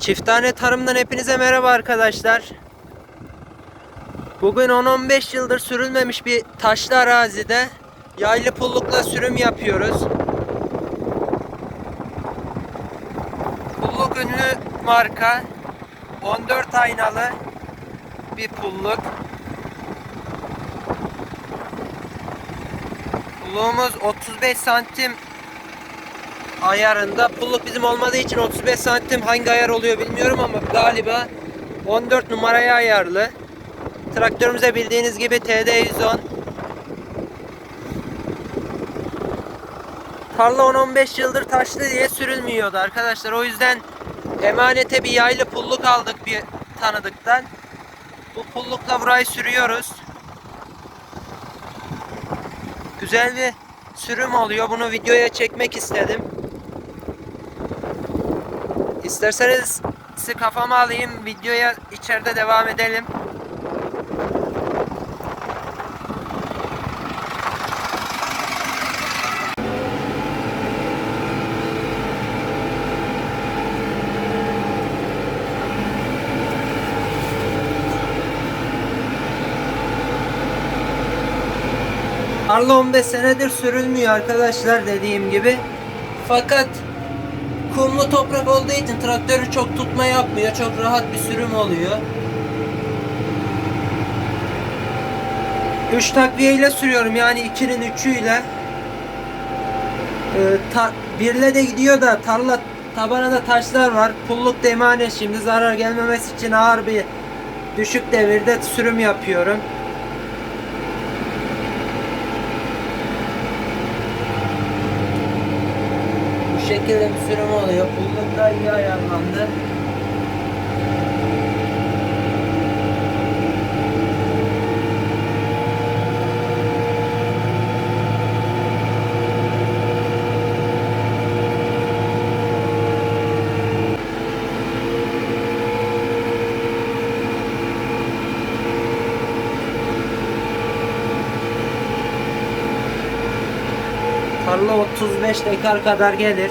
Çiftane Tarım'dan hepinize merhaba arkadaşlar. Bugün 10-15 yıldır sürülmemiş bir taşlı arazide yaylı pullukla sürüm yapıyoruz. Pulluk ünlü marka 14 aynalı bir pulluk. Pulluğumuz 35 santim ayarında. Pulluk bizim olmadığı için 35 santim hangi ayar oluyor bilmiyorum ama galiba 14 numaraya ayarlı. Traktörümüze bildiğiniz gibi TD110. Tarla 10-15 yıldır taşlı diye sürülmüyordu arkadaşlar. O yüzden emanete bir yaylı pulluk aldık bir tanıdıktan. Bu pullukla burayı sürüyoruz. Güzel bir sürüm oluyor. Bunu videoya çekmek istedim. İsterseniz sizi kafama alayım. Videoya içeride devam edelim. Tarla 15 senedir sürülmüyor arkadaşlar dediğim gibi. Fakat kumlu toprak olduğu için traktörü çok tutma yapmıyor. Çok rahat bir sürüm oluyor. 3 takviye ile sürüyorum yani 2'nin 3'üyle. Ee, birle de gidiyor da tarla tabanında taşlar var. Pulluk da emanet şimdi zarar gelmemesi için ağır bir düşük devirde sürüm yapıyorum. Şekilde bir sürüm oluyor. Pulluk da iyi ayarlandı. Tarla 35 dekar kadar gelir.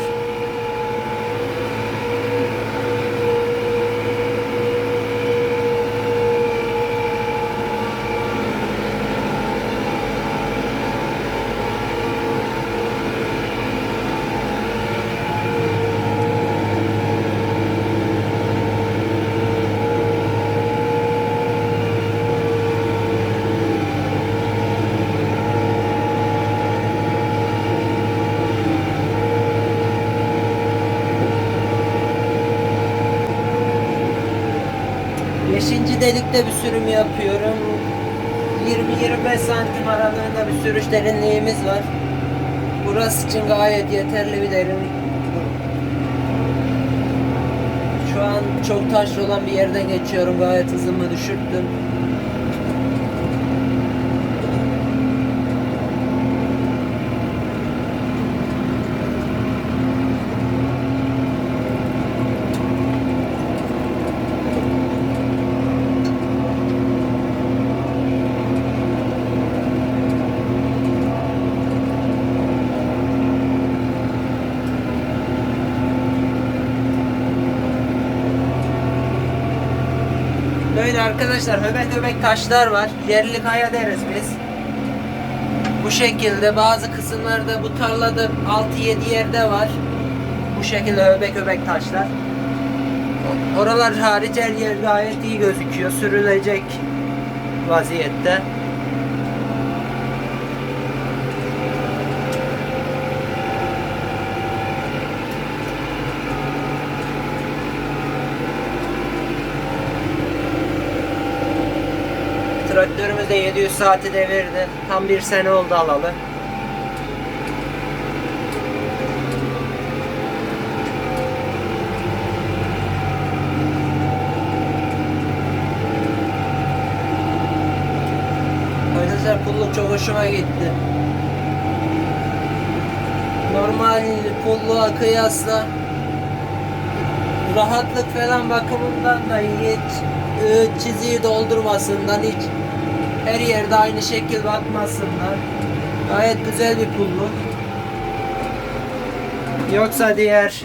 Beşinci delikte bir sürüm yapıyorum. 20-25 santim aralığında bir sürüş derinliğimiz var. Burası için gayet yeterli bir derinlik. Şu an çok taşlı olan bir yerden geçiyorum. Gayet hızımı düşürttüm. Böyle arkadaşlar höbek höbek taşlar var. Yerli kaya deriz biz. Bu şekilde bazı kısımlarda bu tarlada 6-7 yerde var. Bu şekilde höbek höbek taşlar. Oralar hariç her yer gayet iyi gözüküyor. Sürülecek vaziyette. De 700 saati devirdi. Tam bir sene oldu alalı. Arkadaşlar pulluk çok hoşuma gitti. Normal pulluğa kıyasla rahatlık falan bakımından da hiç e, çiziyi doldurmasından hiç her yerde aynı şekil bakmasınlar. Gayet güzel bir pulluk. Yoksa diğer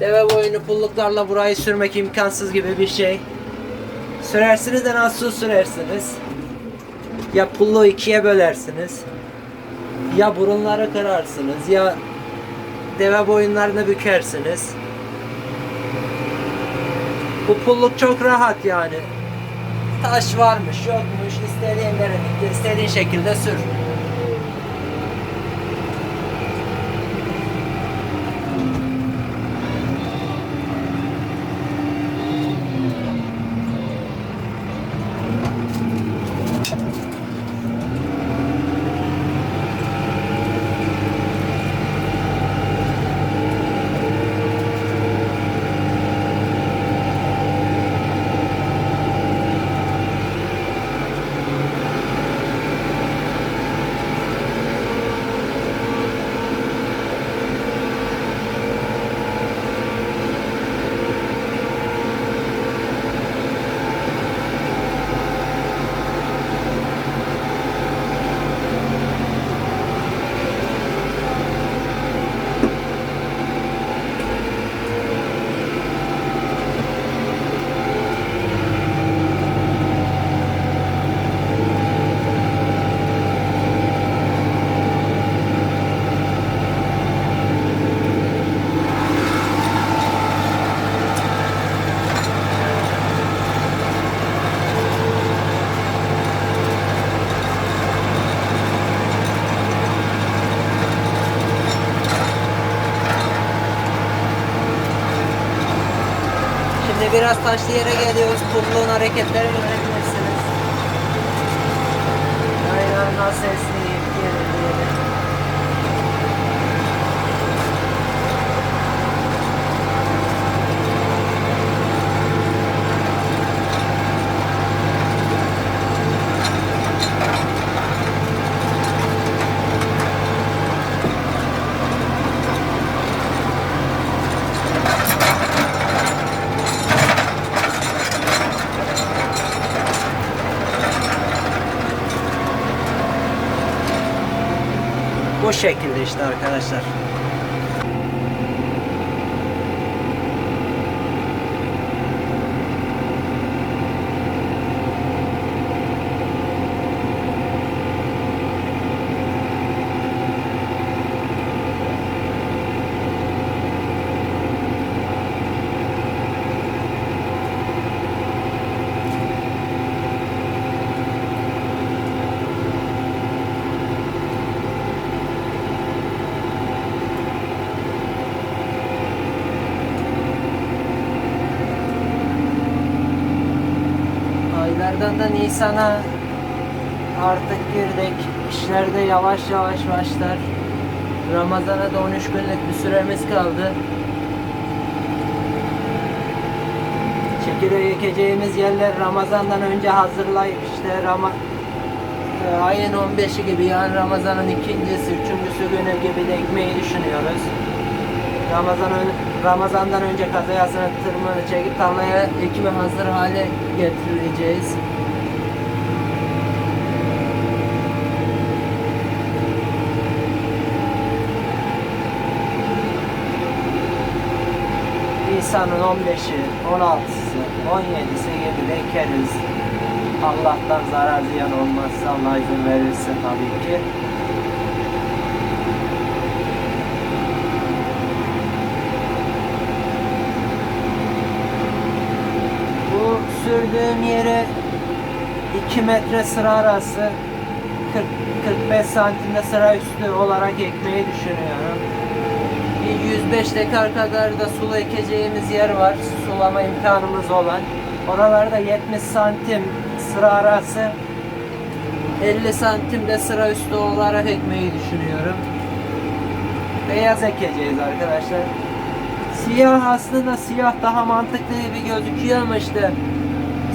Deve boyunu pulluklarla burayı sürmek imkansız gibi bir şey. Sürersiniz de nasıl sürersiniz? Ya pullu ikiye bölersiniz. Ya burunları kırarsınız ya deve boyunlarını bükersiniz. Bu pulluk çok rahat yani. Taş varmış yokmuş istediğin istediğin şekilde sür. Şimdi biraz taşlı yere geliyoruz. Pulluğun hareketlerini görebilirsiniz. Aynen nasıl şekilde işte arkadaşlar. Da Nisan'a artık girdik. İşlerde yavaş yavaş başlar. Ramazan'a da 13 günlük bir süremiz kaldı. Çekirdeği ekeceğimiz yerler Ramazan'dan önce hazırlayıp işte Rama e, ayın 15'i gibi yani Ramazan'ın ikincisi, üçüncüsü günü gibi de ekmeği düşünüyoruz. Ramazan Ramazan'dan önce kazayasını tırmını çekip tarlaya ekime hazır hale getireceğiz. Nisan'ın 15'i, 16'sı, 17'si gibi de ekeriz. Allah'tan zarar ziyan olmazsa Allah izin verirse tabii ki. Bu sürdüğüm yere 2 metre sıra arası 40-45 santimde sıra üstü olarak ekmeyi düşünüyorum. Bir 105 dekar kadar da sulu ekeceğimiz yer var. Sulama imkanımız olan. Oralarda 70 santim sıra arası 50 santim de sıra üstü olarak ekmeyi düşünüyorum. Beyaz ekeceğiz arkadaşlar. Siyah aslında siyah daha mantıklı gibi gözüküyor ama işte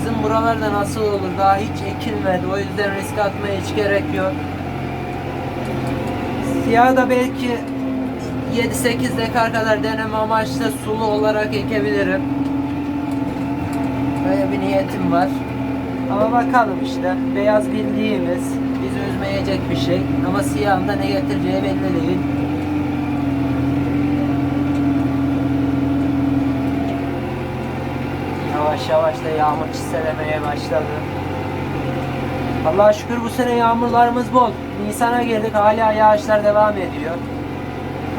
bizim buralarda nasıl olur daha hiç ekilmedi o yüzden risk atmaya hiç gerek yok. Siyah da belki 7-8 dekar kadar deneme amaçlı sulu olarak ekebilirim. Böyle bir niyetim var. Ama bakalım işte. Beyaz bildiğimiz, bizi üzmeyecek bir şey. Ama siyahında ne getireceği belli değil. Yavaş yavaş da yağmur çiselemeye başladı. Allah'a şükür bu sene yağmurlarımız bol. Nisan'a girdik hala yağışlar devam ediyor.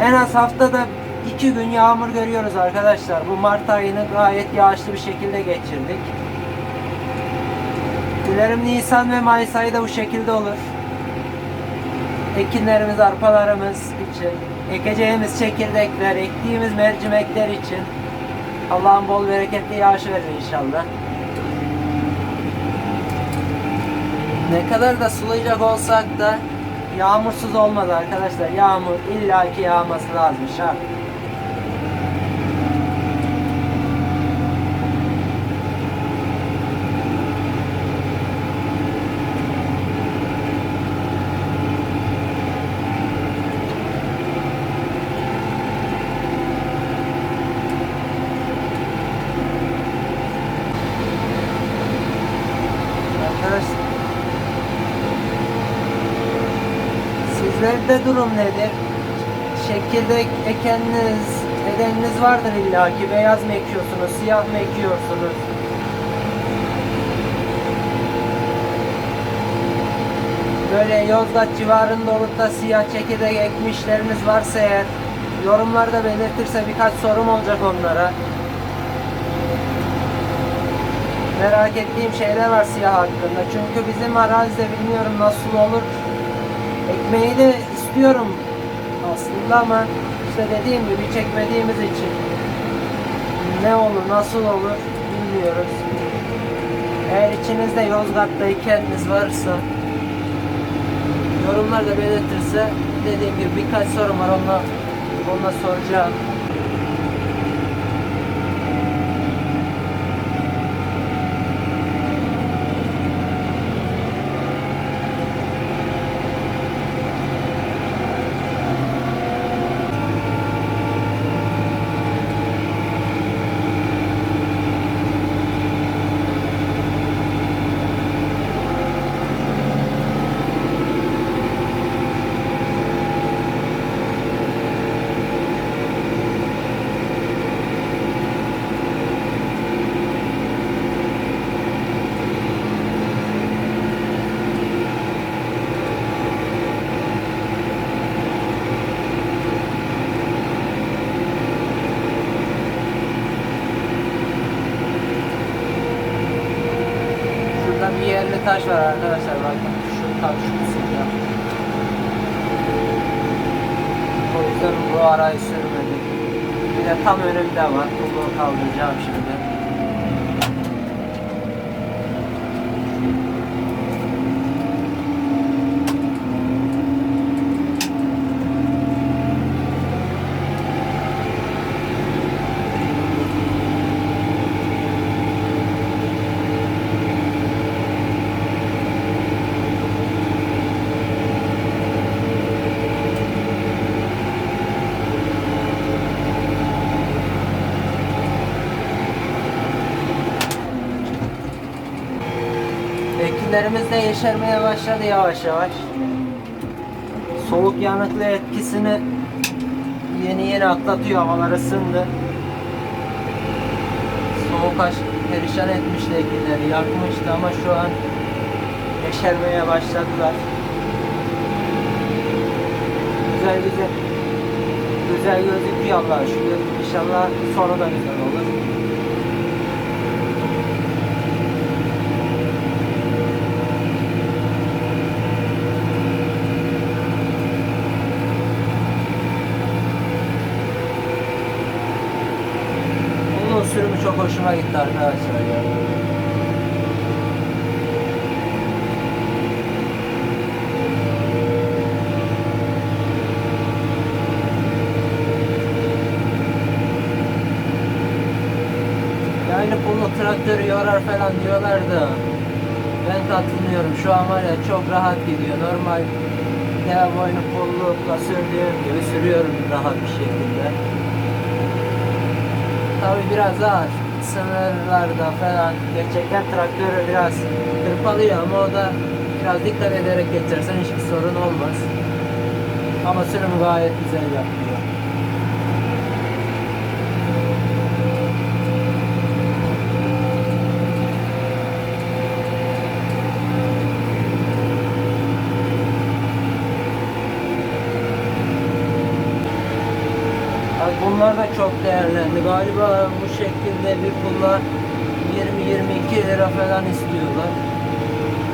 En az haftada iki gün yağmur görüyoruz arkadaşlar. Bu Mart ayını gayet yağışlı bir şekilde geçirdik. Dilerim Nisan ve Mayıs ayı da bu şekilde olur. Ekinlerimiz, arpalarımız için, ekeceğimiz çekirdekler, ektiğimiz mercimekler için Allah'ın bol bereketli yağışı verir inşallah. Ne kadar da sulayacak olsak da yağmursuz olmaz arkadaşlar. Yağmur illaki yağması lazım şart. Arkadaşlar Sizlerde durum nedir? Çekirdek ekeniniz, edeniniz vardır illaki. Beyaz mı ekiyorsunuz, siyah mı ekiyorsunuz? Böyle Yozgat civarında olup da siyah çekirdek ekmişleriniz varsa eğer yorumlarda belirtirse birkaç sorum olacak onlara. Merak ettiğim şeyler var siyah hakkında. Çünkü bizim arazide bilmiyorum nasıl olur. Ekmeği de istiyorum aslında ama işte dediğim gibi çekmediğimiz için ne olur nasıl olur bilmiyoruz. Eğer içinizde Yozgat'ta ikeniniz varsa yorumlarda belirtirse dediğim gibi birkaç sorum var onunla, onunla soracağım. Şurada bir yerli taş var arkadaşlar bakın şu tam şu kısımda. O yüzden bu arayı sürmedim. Bir de tam önümde var. Bunu kaldıracağım şimdi. Ekinlerimiz de yeşermeye başladı yavaş yavaş. Soğuk yanıklı etkisini yeni yeni atlatıyor havalar ısındı. Soğuk aş perişan etmişti ekinleri yakmıştı ama şu an yeşermeye başladılar. Güzel güzel güzel gözüküyor Allah'a şükür. İnşallah sonu da güzel olur. Uzun sürümü çok hoşuma gitti arkadaşlar ya. Yani pullu traktörü yorar falan diyorlar da ben katılmıyorum. Şu an var ya çok rahat gidiyor. Normal dev boynu pullukla sürdüğüm gibi sürüyorum rahat bir şekilde. Tabi biraz ağır. Sınırlarda falan geçerken traktörü biraz hırpalıyor ama o da biraz dikkat ederek geçersen hiçbir sorun olmaz. Ama sürümü gayet güzel yapıyor. Bunlar da çok değerlendi. Galiba bu şekilde bir pulla 20-22 lira falan istiyorlar.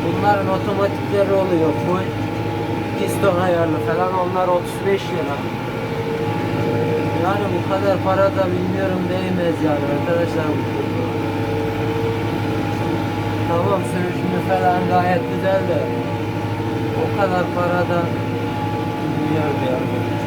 Bunların otomatikleri oluyor. Full piston ayarlı falan. Onlar 35 lira. Yani bu kadar para da bilmiyorum değmez yani arkadaşlar. Tamam sürüşünü falan gayet güzel de o kadar para da bilmiyorum yani.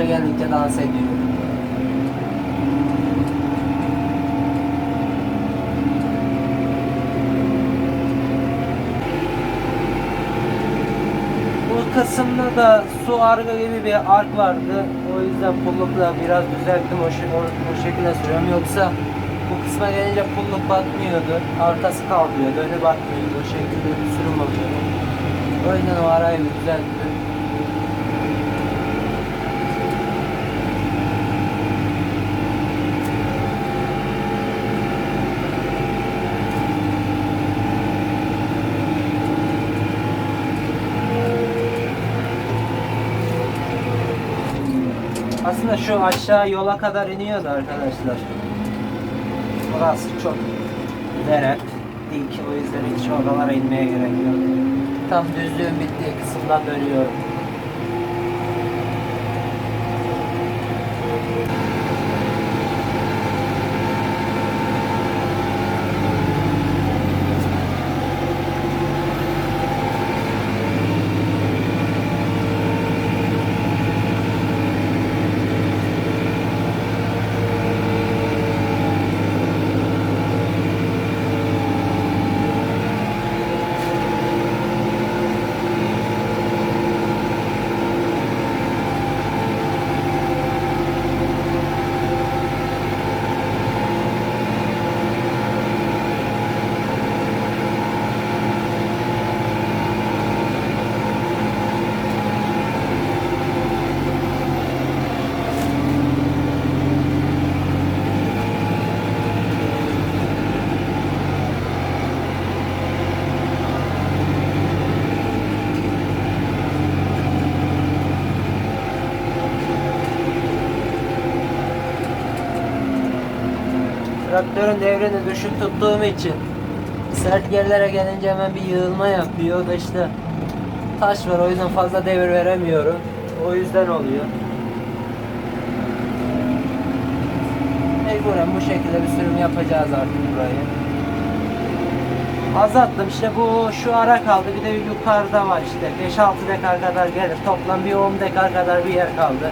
Taşa geldikçe dans ediyor. Bu kısımda da su argı gibi bir ark vardı. O yüzden pullukla biraz düzelttim o, o, o şekilde sürüyorum. Yoksa bu kısma gelince pulluk batmıyordu. Arkası kalmıyordu, önü batmıyordu. O şekilde bir sürüm oluyordu. O yüzden o arayı düzelttim. Aslında şu aşağı yola kadar iniyordu arkadaşlar. Burası çok dere, dik o yüzden hiç oralara inmeye gerek yok. Tam düzlüğün bittiği kısımdan dönüyorum. Traktörün devrini düşük tuttuğum için sert yerlere gelince hemen bir yığılma yapıyor da işte taş var o yüzden fazla devir veremiyorum. O yüzden oluyor. Mecburen bu şekilde bir sürüm yapacağız artık burayı. Azalttım işte bu şu ara kaldı bir de yukarıda var işte 5-6 dekar kadar gelir toplam bir 10 dekar kadar bir yer kaldı.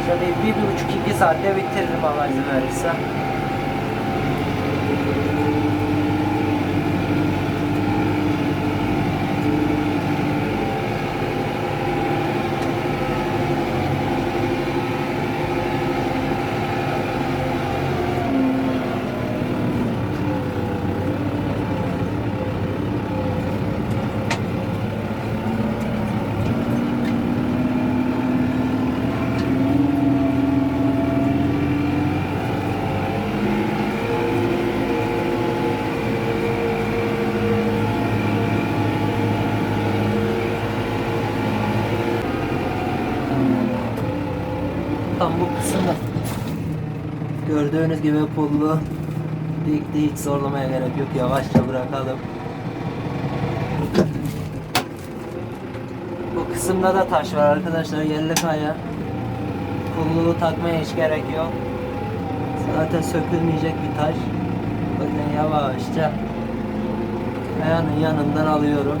İşte bir, bir, buçuk iki saatte bitiririm Allah izin verirse. Tam bu kısımda gördüğünüz gibi pullu dikti hiç zorlamaya gerek yok yavaşça bırakalım. Bu kısımda da taş var arkadaşlar yerli kaya. Pulluğu takmaya hiç gerek yok. Zaten sökülmeyecek bir taş. Yüzden yavaşça ayağının yanından alıyorum.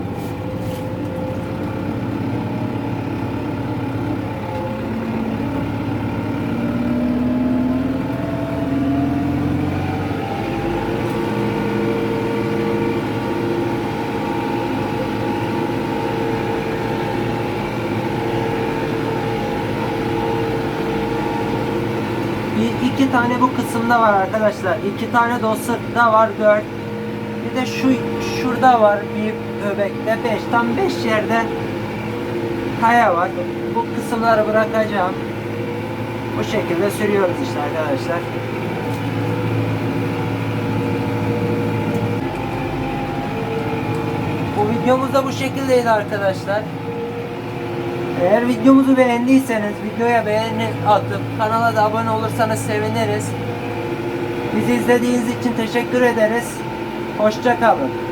Bir iki tane bu kısımda var arkadaşlar. İki tane sırtta var dört. Bir de şu şurada var bir öbekte beş. Tam beş yerde kaya var. Bu kısımları bırakacağım. Bu şekilde sürüyoruz işte arkadaşlar. Bu videomuz da bu şekildeydi arkadaşlar. Eğer videomuzu beğendiyseniz videoya beğeni atıp kanala da abone olursanız seviniriz. Bizi izlediğiniz için teşekkür ederiz. Hoşça kalın.